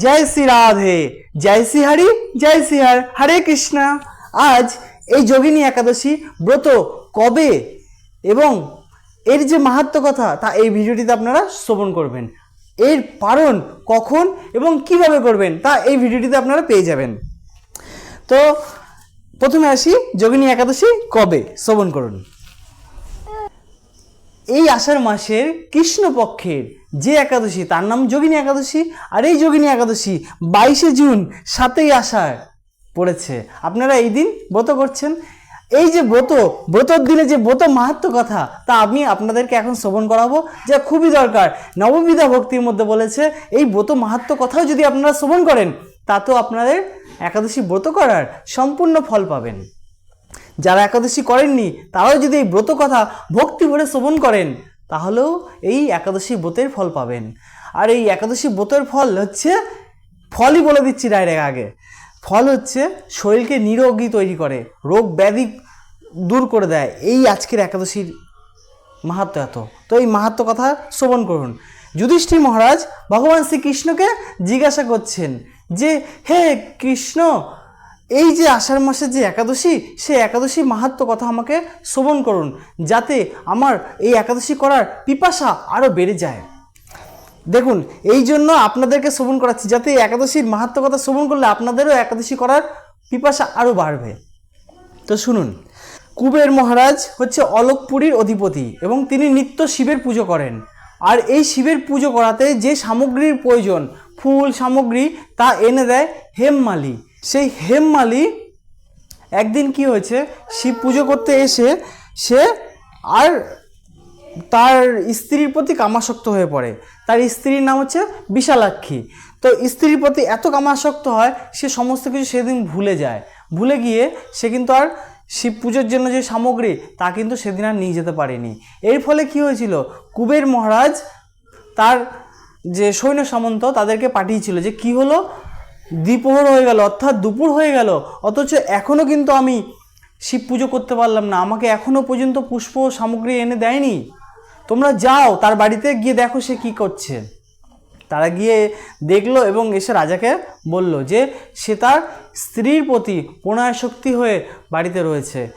জয় শ্রী রাধে, জয় শ্রী হরি, জয় শ্রী হর, হরে কৃষ্ণা। আজ এই যোগিনী একাদশী ব্রত কবে এবং এর যে মাহাত্ম কথা তা এই ভিডিওটিতে আপনারা শ্রবণ করবেন। এর পারণ কখন এবং কীভাবে করবেন তা এই ভিডিওটিতে আপনারা পেয়ে যাবেন। তো প্রথমে আসি, যোগিনী একাদশী কবে? শ্রবণ করুন। এই আষাঢ় মাসের কৃষ্ণপক্ষের যে একাদশী, তার নাম যোগিনী একাদশী, আর এই যোগিনী একাদশী বাইশে জুন সাতই আষাঢ় পড়েছে। আপনারা এই দিন ব্রত করছেন। এই যে ব্রত, ব্রতর দিনে যে ব্রত মাহাত্ম কথা, তা আমি আপনাদেরকে এখন শ্রবণ করাবো, যা খুবই দরকার। নববিধা ভক্তির মধ্যে বলেছে, এই ব্রত মাহাত্ম কথাও যদি আপনারা শ্রবণ করেন, তাতেও আপনাদের একাদশী ব্রত করার সম্পূর্ণ ফল পাবেন। যারা একাদশী করেননি, তারাও যদি এই ব্রত কথা ভক্তি ভরে শ্রবণ করেন, তাহলেও এই একাদশী ব্রতের ফল পাবেন। আর এই একাদশী ব্রতের ফল হচ্ছে, ফলই বলে দিচ্ছি ডাইরেক্ট আগে। ফল হচ্ছে শরীরকে নিরোগী তৈরি করে, রোগ ব্যাধি দূর করে দেয়। এই আজকের একাদশীর মাহাত্ম এত। তো এই মাহাত্ম কথা শ্রবণ করুন। যুধিষ্ঠির মহারাজ ভগবান শ্রীকৃষ্ণকে জিজ্ঞাসা করছেন যে, হে কৃষ্ণ এই যে আষাঢ় মাসের যে একাদশী, সেই একাদশী মাহাত্ম কথা আমাকে শ্রবণ করুন, যাতে আমার এই একাদশী করার পিপাসা আরও বেড়ে যায়। দেখুন, এই জন্য আপনাদেরকে শ্রবণ করাচ্ছি, যাতে এই একাদশীর মাহাত্ম কথা শ্রবণ করলে আপনাদেরও একাদশী করার পিপাসা আরও বাড়বে। তো শুনুন, কুবের মহারাজ হচ্ছে অলোকপুরীর অধিপতি এবং তিনি নিত্য শিবের পুজো করেন। আর এই শিবের পুজো করাতে যে সামগ্রীর প্রয়োজন, ফুল, সামগ্রী, তা এনে দেয় হেমমালি। সেই হেমমালি একদিন কি হয়েছে? শিব পুজো করতে এসে সে আর তার স্ত্রীর প্রতি কামাসক্ত হয়ে পড়ে। তার স্ত্রীর নাম হচ্ছে বিশালাক্ষী। তো স্ত্রীর প্রতি এত কামাসক্ত হয়, সে সমস্ত কিছু সেদিন ভুলে যায়। ভুলে গিয়ে সে কিন্তু আর শিব পুজোর জন্য যে সামগ্রী, তা কিন্তু সেদিন আর নিয়ে যেতে পারেনি। এর ফলে কি হয়েছিল? কুবের মহারাজ তার যে সৈন্য সামন্ত, তাদেরকে পাঠিয়েছিল যে কি হলো? দ্বিপ্রহর হয়ে গেল, অর্থাৎ দুপুর হয়ে গেল। অথচ এখনও কিন্তু আমি শিব পুজো করতে পারলাম না। আমাকে এখনও পর্যন্ত পুষ্প সামগ্রী এনে দেয়নি। তোমরা যাও, তার বাড়িতে গিয়ে দেখো সে কি করছে। তারা গিয়ে দেখল এবং এসে রাজাকে বলল যে, সে তার স্ত্রীর প্রতি প্রণয় শক্তি হয়ে বাড়িতে রয়েছে।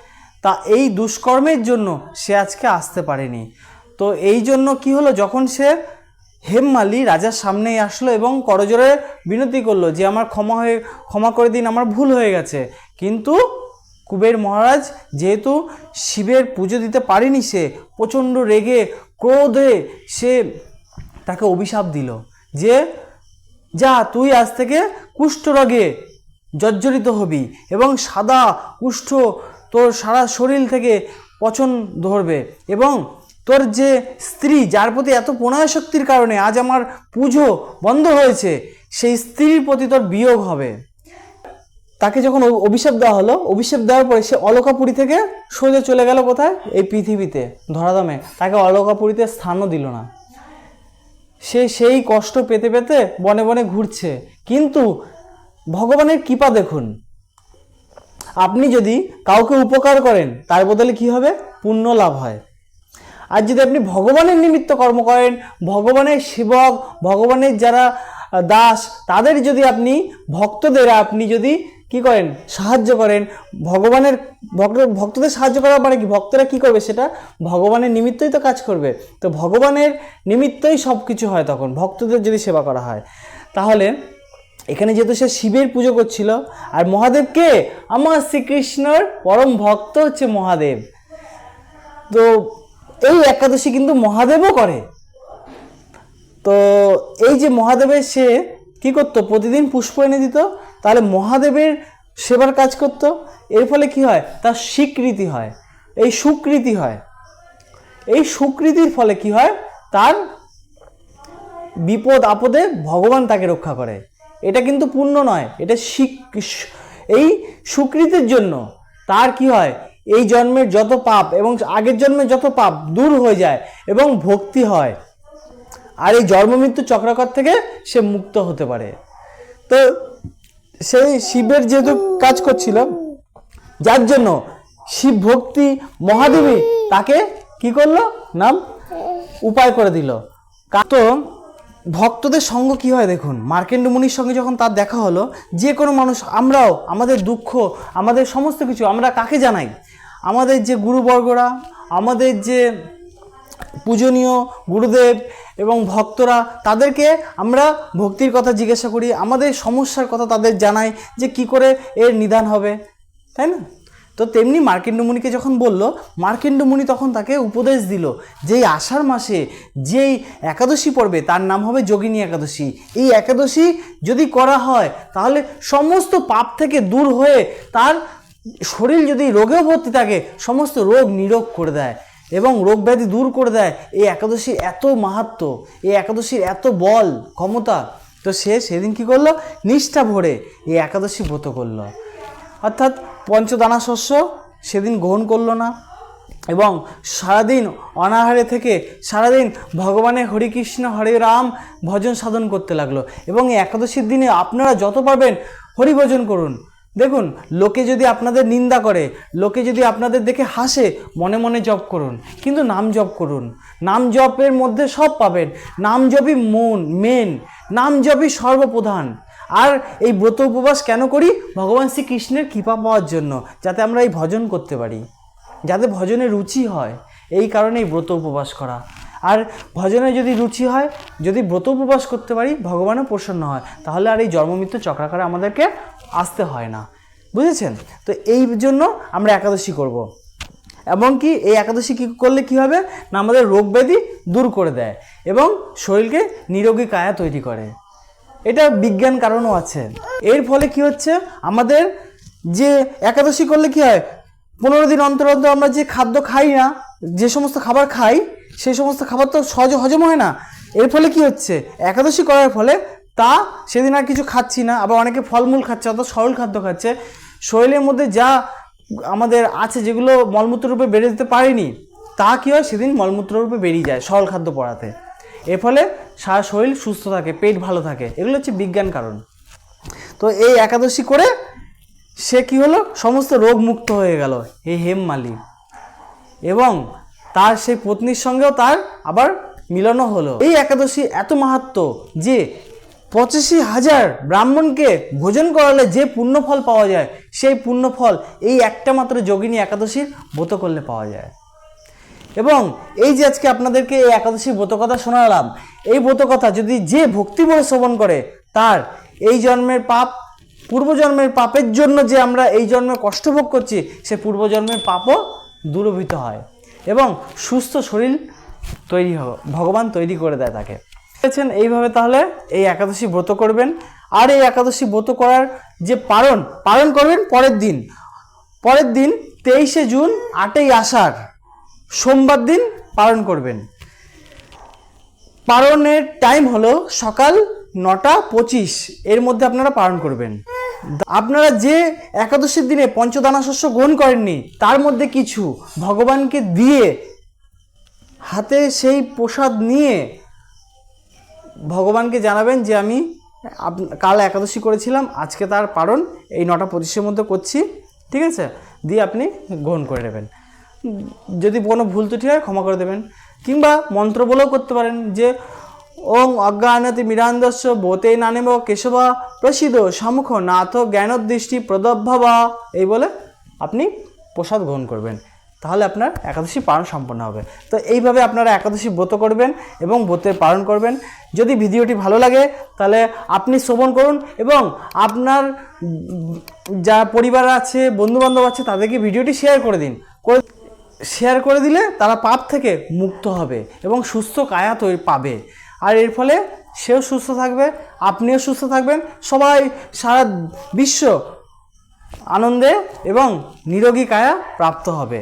তা এই দুষ্কর্মের জন্য সে আজকে আসতে পারেনি। তো এই জন্য কি হলো? যখন সে হেমমালি রাজার সামনেই আসলো এবং করজোরে বিনতি করল যে, আমার ক্ষমা হয়ে, ক্ষমা করে দিন, আমার ভুল হয়ে গেছে। কিন্তু কুবের মহারাজ যেহেতু শিবের পুজো দিতে পারেনি সে, প্রচণ্ড রেগে, ক্রোধে সে তাকে অভিশাপ দিল যে, যা, তুই আজ থেকে কুষ্ঠরোগে জর্জরিত হবি এবং সাদা কুষ্ঠ তোর সারা শরীর থেকে পচন ধরবে এবং তোর যে স্ত্রী, যার প্রতি এত প্রণয় শক্তির কারণে আজ আমার পুজো বন্ধ হয়েছে, সেই স্ত্রীর প্রতি তোর বিয়োগ হবে। তাকে যখন অভিশাপ দেওয়া হলো, অভিশাপ দেওয়ার পরে সে অলকাপুরী থেকে সোজা চলে গেল কোথায়? এই পৃথিবীতে, ধরাধামে। তাকে অলকাপুরীতে স্থানও দিল না। সে সেই কষ্ট পেতে পেতে বনে বনে ঘুরছে। কিন্তু ভগবানের কৃপা দেখুন। আপনি যদি কাউকে উপকার করেন, তার বদলে কি হবে? পুণ্য লাভ হয়। আর যদি আপনি ভগবানের নিমিত্ত কর্ম করেন, ভগবানের সেবক, ভগবানের যারা দাস, তাদের যদি আপনি, ভক্তদের আপনি যদি কি করেন, সাহায্য করেন, ভগবানের, ভক্ত- ভক্তদের সাহায্য করা মানে কি? ভক্তরা কি করবে সেটা? ভগবানের নিমিত্তই তো কাজ করবে। তো ভগবানের নিমিত্তই সব কিছু হয় তখন, ভক্তদের যদি সেবা করা হয়। তাহলে, এখানে যেহেতু সে শিবের পুজো করছিল, আর মহাদেব কে আমার শ্রীকৃষ্ণর পরম ভক্ত হচ্ছে মহাদেব। তো এই একাদশী কিন্তু মহাদেবও করে। তো এই যে মহাদেবের সে কি করতো? প্রতিদিন পুষ্প এনে দিত, তাহলে মহাদেবের সেবার কাজ করত। এর ফলে কি হয়? তার স্বীকৃতি হয়, এই সুকৃতি হয়। এই সুকৃতির ফলে কি হয়? তার বিপদ আপদে ভগবান তাকে রক্ষা করে। এটা কিন্তু পুণ্য নয়, এটা এই সুকৃতির জন্য। তার কি হয়? এই জন্মের যত পাপ এবং আগের জন্মের যত পাপ দূর হয়ে যায় এবং ভক্তি হয়। আর এই জন্ম মৃত্যু চক্রাকর থেকে সে মুক্ত হতে পারে। তো সেই শিবের যেহেতু কাজ করছিল, যার জন্য শিব ভক্তি মহাদেবী তাকে কি করল? নাম? উপায় করে দিল। তো ভক্তদের সঙ্গ কি হয় দেখুন? মার্কেন্ড মুনির সঙ্গে যখন তার দেখা হলো, যে কোনো মানুষ, আমরাও, আমাদের দুঃখ, আমাদের সমস্ত কিছু আমরা কাকে জানাই? আমাদের যে গুরুবর্গরা, আমাদের যে পূজনীয় গুরুদেব এবং ভক্তরা, তাদেরকে আমরা ভক্তির কথা জিজ্ঞাসা করি, আমাদের সমস্যার কথা তাদের জানাই যে কি করে এর নিদান হবে। তাই না? তো তেমনি মার্কেন্ড মুনিকে যখন বলল মার্কেন্ড মুনি তখন তাকে উপদেশ দিল যেই আষাঢ় মাসে যেই একাদশী পড়বে তার নাম হবে যোগিনী একাদশী, এই একাদশী যদি করা হয়, তাহলে সমস্ত পাপ থেকে দূর হয়ে তার শরীর যদি রোগেও ভর্তি থাকে, সমস্ত রোগ নিরোগ করে দেয় এবং রোগ ব্যাধি দূর করে দেয়। এই একাদশীর এত মাহাত্ম, এই একাদশীর এত বল, ক্ষমতা। তো সে সেদিন কী করল? নিষ্ঠা ভরে এই একাদশী ব্রত করল। অর্থাৎ পঞ্চদানা শস্য সেদিন গ্রহণ করল না এবং সারাদিন অনাহারে থেকে সারাদিন ভগবানের হরিকৃষ্ণ হরে রাম ভজন সাধন করতে লাগল। এবং একাদশীর দিনে আপনারা যত পারবেন হরি ভজন করুন। দেখুন, লোকে যদি আপনাদের নিন্দা করে, লোকে যদি আপনাদের দেখে হাসে, মনে মনে জপ করুন। কিন্তু নাম জপ করুন। নাম জপের মধ্যে সব পাবেন। নাম জপই মন মেন নাম জপই সর্বপ্রধান। আর এই ব্রত উপবাস কেন করি? ভগবান শ্রীকৃষ্ণের কৃপা পাওয়ার জন্য, যাতে আমরা এই ভজন করতে পারি, যাতে ভজনে রুচি হয়। এই কারণে এই ব্রত উপবাস করা। আর ভজনে যদি রুচি হয়, যদি ব্রত উপবাস করতে পারি, ভগবানও প্রসন্ন হয়, তাহলে আর এই জন্মমৃত্যু চক্রাকারে আমাদেরকে আসতে হয় না। বুঝেছেন? তো এই জন্য আমরা একাদশী করব। এমনকি এই একাদশী কী করলে কী হবে? না আমাদের রোগ ব্যাধি দূর করে দেয় এবং শরীরকে নিরোগী কায়া তৈরি করে। এটা বিজ্ঞান কারণও আছে। এর ফলে কি হচ্ছে? আমাদের যে একাদশী করলে কি হয়? পনেরো দিন অন্তর অন্তর আমরা যে খাদ্য খাই না, যে সমস্ত খাবার খাই, সেই সমস্ত খাবার তো সহজে হজম হয় না। এর ফলে কি হচ্ছে? একাদশী করার ফলে তা সেদিন আর কিছু খাচ্ছি না, আবার অনেকে ফলমূল খাচ্ছে, অর্থাৎ সরল খাদ্য খাচ্ছে। শরীরের মধ্যে যা আমাদের আছে, যেগুলো মলমূত্র রূপে বেড়ে যেতে পারেনি, তা কী হয়? সেদিন মলমূত্র রূপে বেরিয়ে যায় সরল খাদ্য পড়াতে। এর ফলে সারা শরীর সুস্থ থাকে, পেট ভালো থাকে। এগুলো হচ্ছে বিজ্ঞান কারণ। তো এই একাদশী করে সে কি হলো? সমস্ত রোগ মুক্ত হয়ে গেল এই হেম মালি। এবং তার সেই পত্নীর সঙ্গেও তার আবার মিলনও হলো। এই একাদশী এত মাহাত্ম যে পঁচাশি হাজার ব্রাহ্মণকে ভোজন করালে যে পুণ্যফল পাওয়া যায়, সেই পুণ্যফল এই একটা মাত্র যোগিনী একাদশীর ব্রত করলে পাওয়া যায়। এবং এই যে আজকে আপনাদেরকে এই একাদশী ব্রতকথা শোনালাম, এই ব্রতকথা যদি যে ভক্তি ভরে শ্রবণ করে, তার এই জন্মের পাপ, পূর্বজন্মের পাপের জন্য যে আমরা এই জন্মে কষ্ট ভোগ করছি, সে পূর্বজন্মের পাপও দূরভূত হয় এবং সুস্থ শরীর তৈরি ভগবান তৈরি করে দেয় তাকে। দেখছেন? এইভাবে তাহলে এই একাদশী ব্রত করবেন। আর এই একাদশী ব্রত করার যে পালন পালন করবেন পরের দিন। পরের দিন তেইশে জুন আটই আষাঢ়। সোমবার দিন পালন করবেন। পালনের টাইম হলো সকাল নটা পঁচিশ। এর মধ্যে আপনারা পালন করবেন। আপনারা যে একাদশীর দিনে পঞ্চদানা শস্য গ্রহণ করেননি, তার মধ্যে কিছু ভগবানকে দিয়ে হাতে সেই প্রসাদ নিয়ে ভগবানকে জানাবেন যে, আমি কাল একাদশী করেছিলাম, আজকে তার পালন এই নটা পঁচিশের মধ্যে করছি। ঠিক আছে? দিয়ে আপনি গ্রহণ করে নেবেন। যদি কোনো ভুল ত্রুটি হয় ক্ষমা করে দেবেন। কিংবা মন্ত্র বলেও করতে পারেন যে, ওং অজ্ঞানতি মিরান্দস্য বোতে নানেব কেশবা প্রসিদ্ধ সমুখ নাথ জ্ঞানোদৃষ্টি প্রদভবা এই বলে আপনি প্রসাদ গ্রহণ করবেন। তাহলে আপনার একাদশী পালন সম্পন্ন হবে। তো এইভাবে আপনারা একাদশী ব্রত করবেন এবং ব্রতের পালন করবেন। যদি ভিডিওটি ভালো লাগে, তাহলে আপনি শ্রবণ করুন এবং আপনার যা পরিবার আছে, বন্ধুবান্ধব আছে, তাদেরকে ভিডিওটি শেয়ার করে দিন। করে শেয়ার করে দিলে তারা পাপ থেকে মুক্ত হবে এবং সুস্থ কায়া তৈরি পাবে। আর এর ফলে সেও সুস্থ থাকবে, আপনিও সুস্থ থাকবেন। সবাই সারা বিশ্ব আনন্দে এবং নিরোগী কায়া প্রাপ্ত হবে।